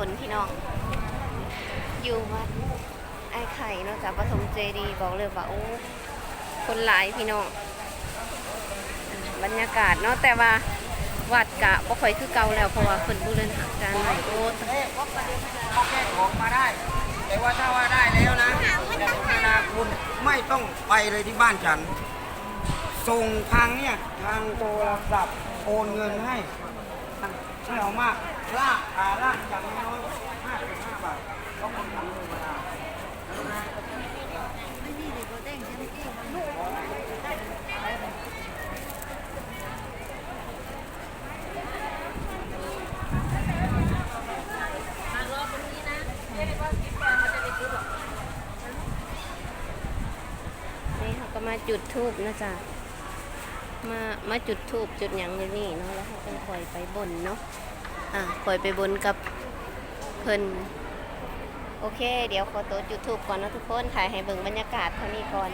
มาบนพี่น้อง อยู่วัดไอ้ไข่เนาะจากปฐมเจดีบอกเลยว่าโอ้คนหลายพี่น้องบรรยากาศเนาะแต่ว่าวัดกะบ่ค่อยคือเก่าแล้วเพราะว่าเพิ่นบูรณาการใหม่โอ้เอ๊ะเขาแก้ของมาได้ แต่ว่าถ้าว่าได้แล้วนะเวลาคุณไม่ต้องไปเลยที่บ้านฉัน ส่งทางเนี่ยทางโทรศัพท์โอนเงินให้ไม่เอามากลากขาลากอย่างน้อยห้าสิบห้าบาทก็คนทำธรรมดา นี่เขาก็ มาจุดทูบนะจ๊ะมามาจุดทูบจุดหยังอยู่นี่เนาะแล้วเขาก็คอยไปบนเนาะอะคอยไปบนกับเพิ่นโอเค เดี๋ยวขอตัวจุดทูบก่อนนะทุกคนถ่ายให้เบิ่งบรรยากาศเท่านี้ก่อน